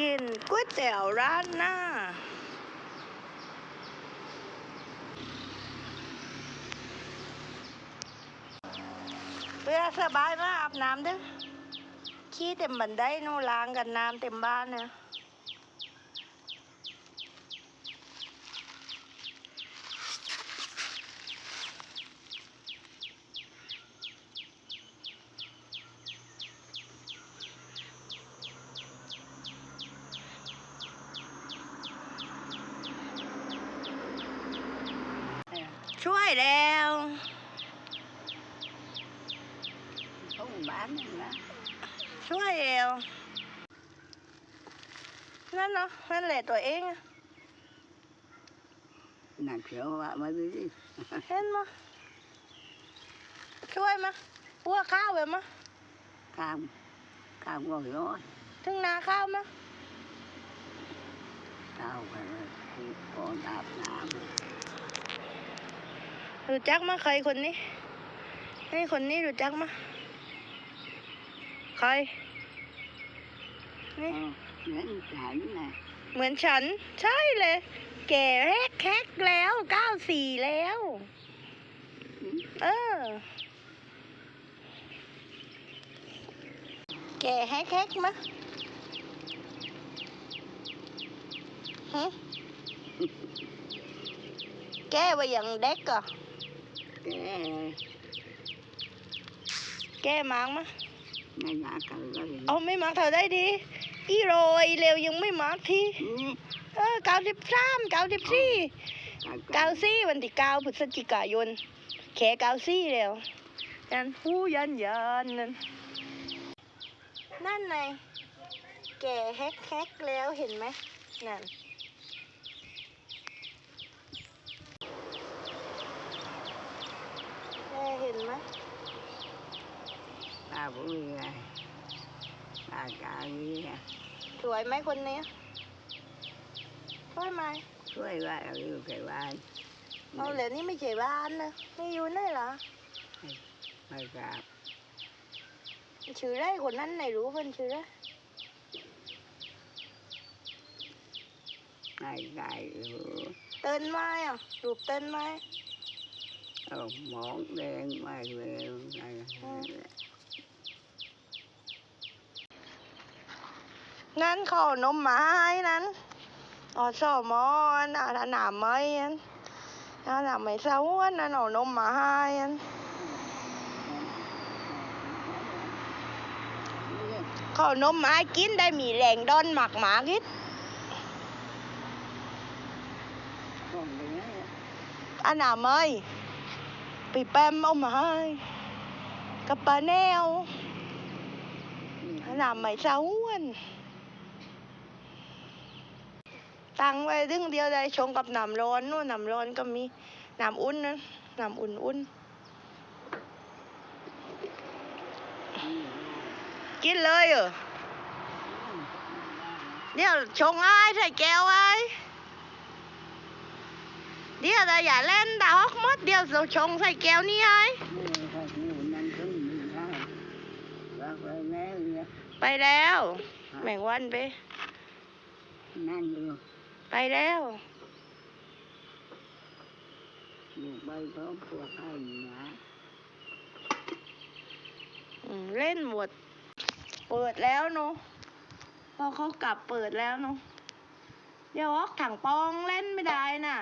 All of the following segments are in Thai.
กินก๋วยเตี๋ยวร้านหน้า เวลาสบายมาอาบน้ำด้อขี้เต็มบันไดนู่ล้างกันน้ำเต็มบ้านเนี่ยช่วยแล้ว không bán nữa ช่วยเอวนั่นเนาะนั่นแหละตัวเองอะ nàng kiểu bạn mới đi เห็นมะช่วยมาพัวข้าวไปมะ cam cam ngồi đó ถึงนาข้าวมะ tao phải còn đạp nám รู้จักมะใครคนนี้นี่คนนี้รู้จักมะ ใคร นี่ những cảnh này เหมือนฉัน ใช่เลย แก่แฮกแฮกแล้วเก้าสี่แล้ว เออ แก่แฮกแฮกมะฮะแก้ไปอย่างเด็กอะ cái แก้มางมะ ngay ngã cờ đó thì เอาไม่มาเธอได้ดีอีโรยเร็วยังไม่มาที Ừ, เออเก้าสิบสามเก้าสิบสี่ cà- เก้า cà- สี่วันที่เก้าพฤศจิกายนแค่เก้าสี่แล้วยันหูยันยันนั่นนั่นไงแก่แฮกแฮกแล้วเห็นไหมนั่นแม่ เห็นไหม ba buổi này ba cả đi สวยไหมคนนี้สวยไหม suối ba yêu cái ba เอาเหลวนี่ไม่ใช่บ้านนะไม่อยู่ไหนเหรอ ba cả ชื่ออะไรคนนั้นไหนรู้เพิ่นชื่ออะไร này gài เต้นไม้อะรูปเต้นไม้ ờ, món đen mà về này นั่นเขาเอานมมาให้นั้นอ๋อสอมอนอะหนามไม้อันอะหนามไม้เสาอันนั่นเอานมมาให้อันเขาเอานมมาให้กินได้มีแรงดอนหมักหมาคิด còn cái này อันหนามไม้ปีแปมเอามาให้กับปลาแนวอันหนามไม้เสาอัน ตั้งไว้ดึงเดียวได้ชงกับน้ำร้อนนู่นน้ำร้อนก็มีน้ำอุ่นนะน้ำอุ่นอุ่นกินเลยเหรอเดี๋ยวชงไอ้ใส่แก้วไว้เดี๋ยวแต่อย่าเล่นดาฮอกมดเดี๋ยวเราชงใส่แก้วนี่ไอ้ไปแล้ว แมงวันไปนั่นดู ไปแล้วอยู่ใบพร้อมพวกให้นะอืมเล่นหมด เปิดแล้วเนาะพอเขากลับเปิดแล้วเนาะเดี๋ยวออกถังปองเล่นไม่ได้น่ะ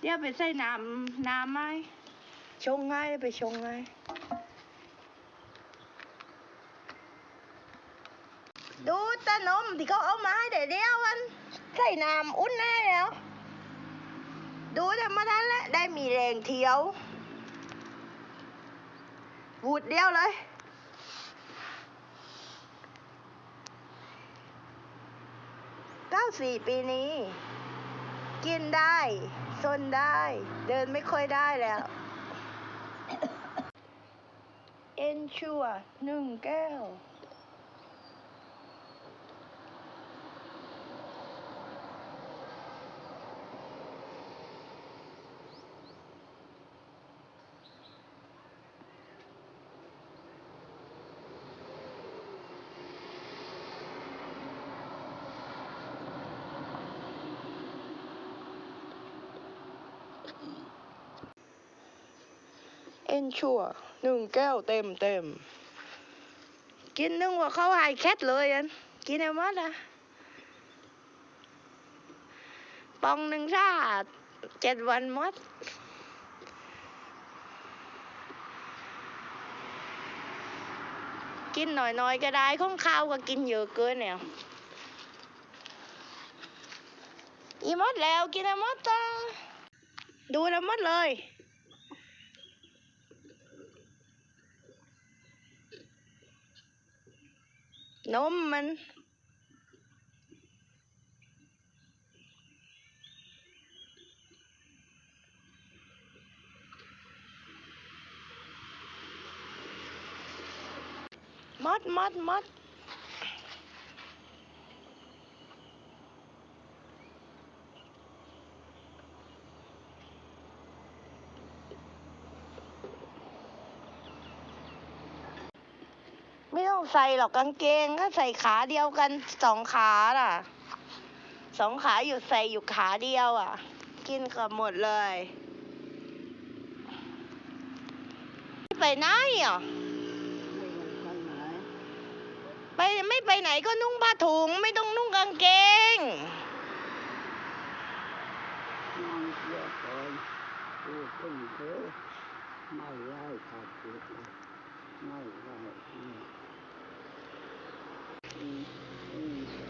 เดี๋ยวไปใส่น้ำน้ำไหมชงง่ายไปชงง่ายดูแตะ นมที่เขาเอามาให้เดียวเดียวมันใส่น้ำอุ่นได้แล้ว ดูธรรมดาแหละได้มีแรงเที่ยววูดเดียวเลยเก้าสี่ปีนี้ กินได้ซนได้ เดินไม่ค่อยได้แล้ว เอ็นชัวหนึ่งแก้ว อ็นชัวหนึ่งแก้วเต็มเต็ม กินนึงว่าเขาไฮแคทเลยอัน กินไอ้มัดอะปองหนึ่งชาเจ็ดวันมัดกินหน่อยๆก็ได้ของข้าวก็กินเยอะเกินเนี่ยอีมดแล้วกินไอ้มดจ้าดูไอ้มดเลย นมมันมัดมัดมัดไม่ต้อง ใส่หรอกกางเกงก็ใส่ขาเดียวกันสองขาน่ะสองขาอยู่ใส่อยู่ขาเดียวอะ กินกับหมดเลย ไปไหนอะไปไม่ไปไหนก็นุ่งผ้าถุง ไม่ต้องนุ่งกางเกงไม่ไล่ขาดไม่ไล่อืมอืมอืม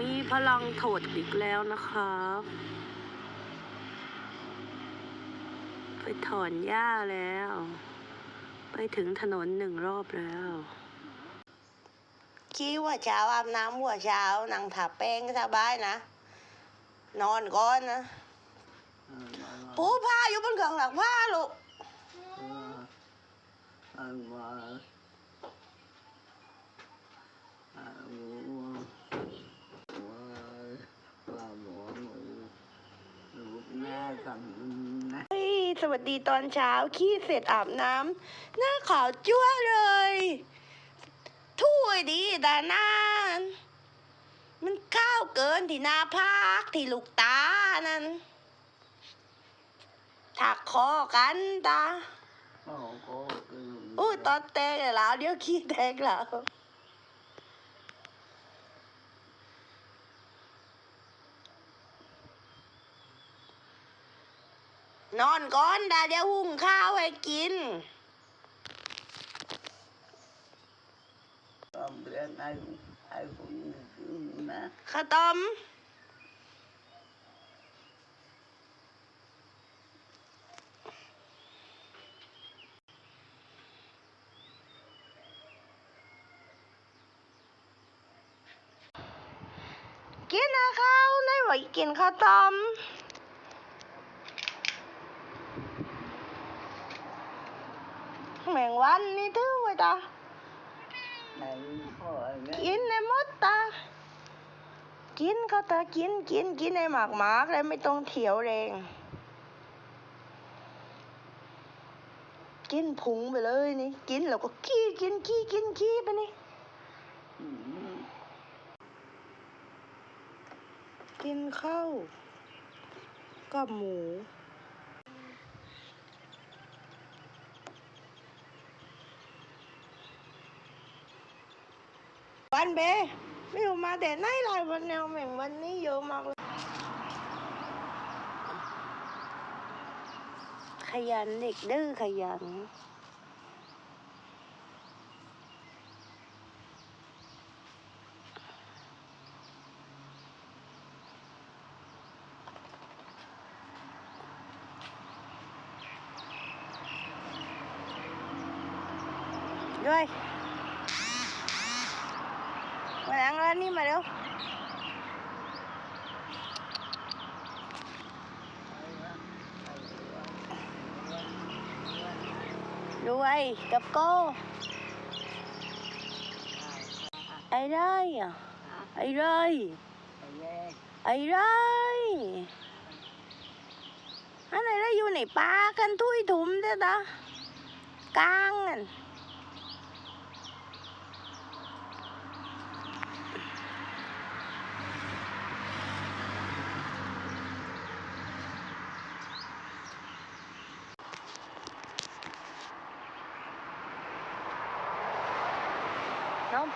มีพลังโถดอีกแล้วนะครับ ไปถอนหญ้าแล้ว ไปถึงถนนหนึ่งรอบแล้วขี้ว่าเช้าอาบน้ำหัวเช้านั่งถาแป้งสบายนะ นอนก่อนนะปูผ้าอยู่บนเครื่องหลักผ้าลูกเออเอามาเอาว่าว่าหมอหนูลู กแม่กันนะเฮ้ยสวัสดีตอนเช้าขี้เสร็จอาบน้ำหน้าขาวจั่วเลย ถ้วยดีแต่นานมันข้าวเกินที่หน้าพักที่ลูกตานั่นถักคอกันตาโอ้โหคืออุ้ยตอนแตกแล้วเดี๋ยวขี้แตกแล้ว นอนก่อนดาเดี๋ยวหุงข้าวให้กินตอนเรียนไอ้ไอ้คนคือนะข้าวต้มกินนะข้าวไหนบอกกินข้าวต้มแมง วันนี่ถือไว้ตาไอ้พ่อไอ้กินในมดตา กินก็ตากินกินกินในหมากหมากเลยไม่ต้องเถียวแรง กินพุงไปเลยนี่ กินแล้วก็ขี้กินขี้กินขี้ไปนี่อืมกินข้าวกับหมู วันเบไม่รู้มาแต่ไหนหลายวันแนวแม่งวันนี้เยอะมากเลยขยันเด็กดื้อขยันด้วย มาล้างร้านนี้มาเร็วด้วยกับโก้ไอ้ได้อะ อะ ไอ้เลย ไปแย่ ไอ้เลยอันไหนได้อยู่ในป่ากันทุยถุมเด้อตากลางนั่นน้อง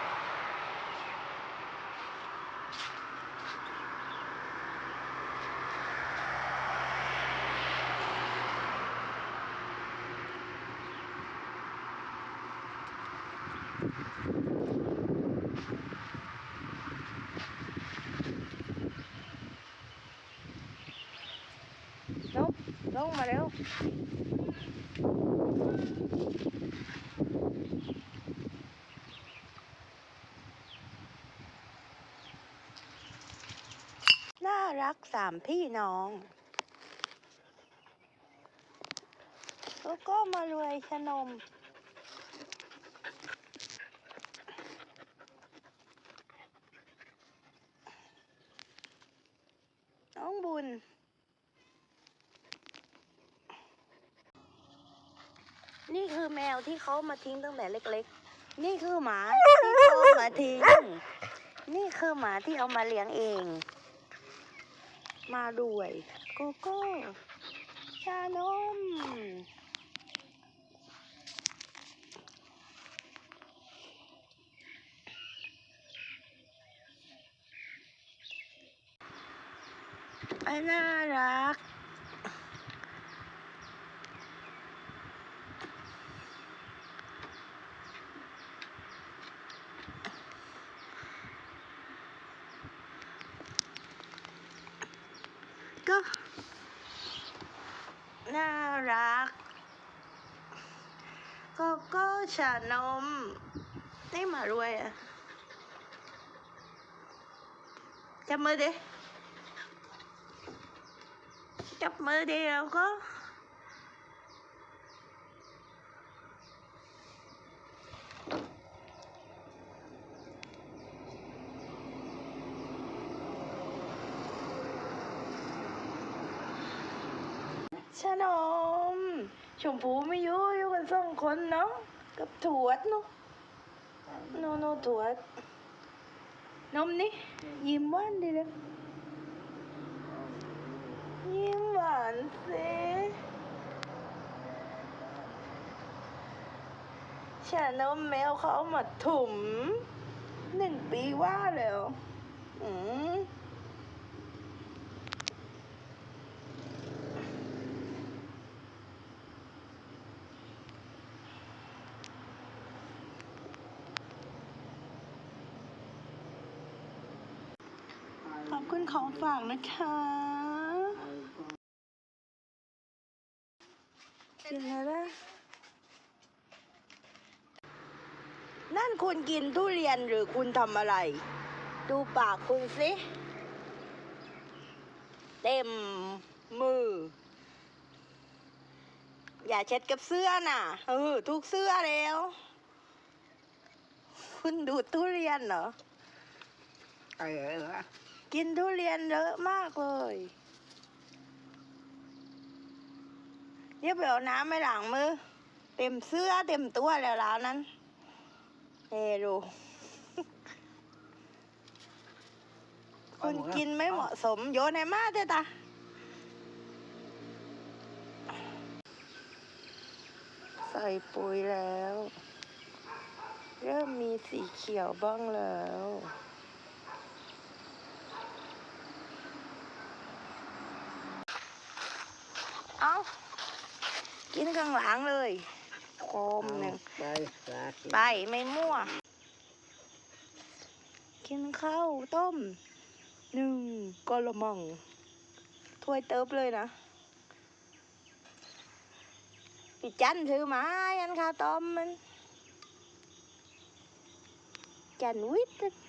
ลง ลงมาเร็วน่ารักสามพี่น้องแล้วก็มารวยชนม น้องบุญ นี่คือแมว ที่เขามาทิ้งตั้งแต่เล็ก ๆ นี่คือหมาที่เขามาทิ้ง นี่คือหมาที่เอามาเลี้ยงเอง มาด้วยโกโก้ชานมไอ้น่ารัก น่ารักโกโก้ชานม นี่มารวยอะจับมือดิจับมือดิแล้วก็ ชะนม ช มพูไม่อยู่อยู่กันสองคนเนาะกับถวดเนาะโนโนถวดนมนี่ยิ้มหวานดีเลยยิ้มหวานสิชานมแมวเขาเอามาถุมหนึ่งปีว่าแล้ว อืม ขอบคุณของฝากนะคะกินแล้วนะนั่นคุณกินทุเรียนหรือคุณทำอะไร ดูปากคุณสิ เต็มมือ อย่าเช็ดกับเสื้อน่ะ เออ ทุกเสื้อแล้ว คุณดูดทุเรียนเหรอ เออ กินทุเรียนเยอะมากเลยเรียบไปเอาน้ำไม่หลังมือ เต็มเสื้อเต็มตัวแล้วแล้วนั้นเอดูคุณกินไม่เหมาะสมโยนให้มาเถอะตาใส่ปุ๋ยแล้ว เริ่มมีสีเขียวบ้างแล้ว เอากิ นข้างหลังเลย โคมหนึ่งไปสาธุไปไม่มั่ว กินข้าวต้มหนึ่งกะละมังถ้วยเติบเลยนะพี่จันถือมายันข้าวต้มมันจันวิทย์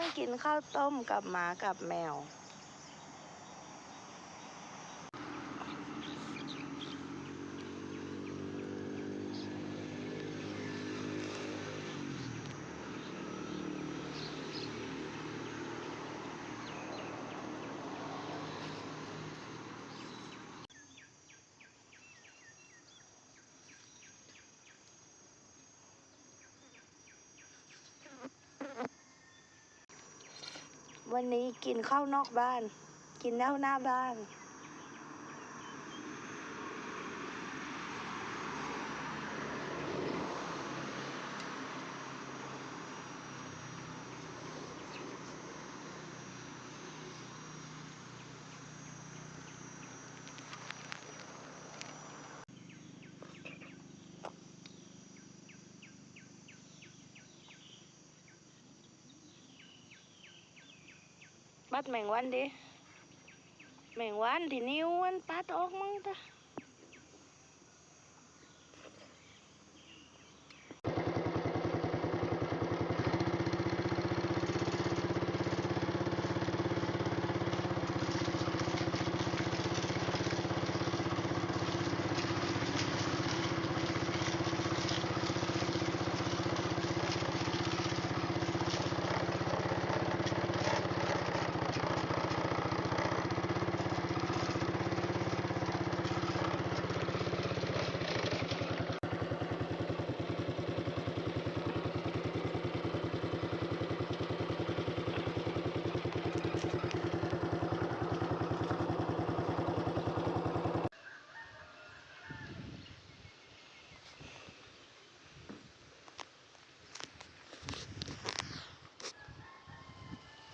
นั่งกินข้าวต้มกับหมากับแมว วันนี้กินข้าวนอกบ้าน กินแล้าหน้าบ้าน ปัดแมงวันดิแมงวันที่นิ้วมันปัดออกมั้งตะ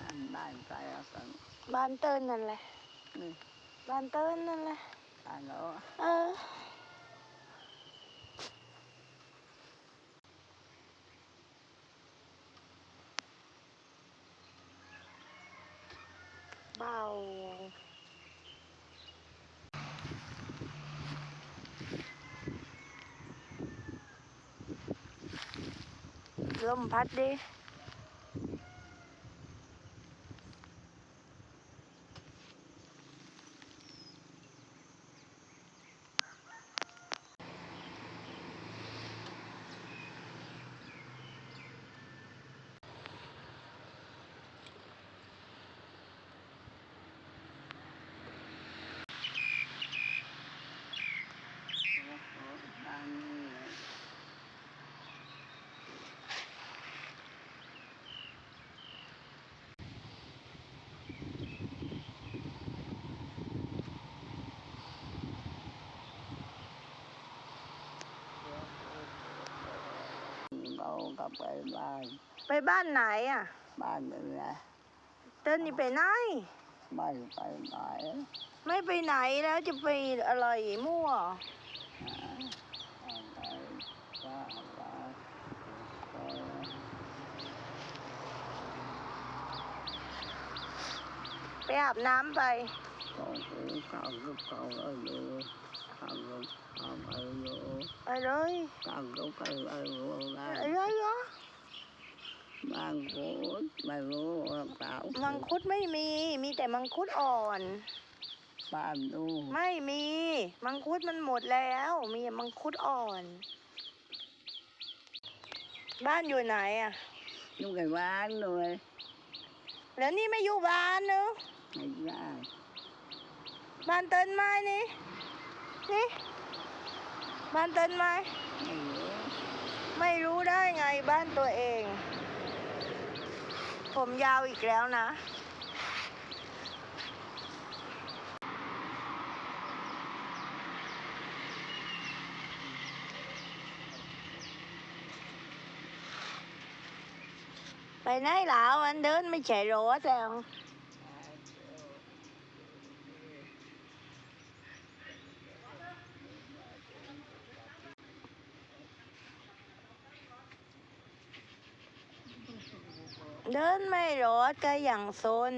อันบ้านใครเอา กันบ้านเติ้นนั่นแหละนี่บ้านเติ้นนั่นแหละ อันแล้ว เออ เบา ลมพัดดิ บ้านนี้ เรากลับไปบ้าน ไปบ้านไหนอะ บ้านเป็นไงเติ้นนี่ไปไหน ไม่ไปไหนไม่ไปไหนแล้วจะไปอะไรมั่ว อะไรว่าอะไรเออไปอาบน้ำไปของกูข้าวกับเขาเอาอยู่ข้าวกับข้าวเอาอยู่ไปเลยข้าวกั บข้าวเอาอยู่นะอะไรเหรอบางกูไม่รู้เปล่ามังคุดไม่มี มีแต่มังคุดอ่อนบ้านดูไม่มี มังคุดมันหมดแล้ว มีมังคุดอ่อน บ้านอยู่ไหนอะอยู่ในบ้านเลยแล้วนี่ไม่อยู่บ้านเนอะไม่ได้บ้านเต้นไม้นี่ นี่บ้านเต้นไม้ไม่รู้ไม่รู้ได้ไงบ้านตัวเอง ผมยาวอีกแล้วนะ ไปไหนแล้วมันเดินไม่ใช่รถแล้ว เดินไม่รอดก็อย่างซน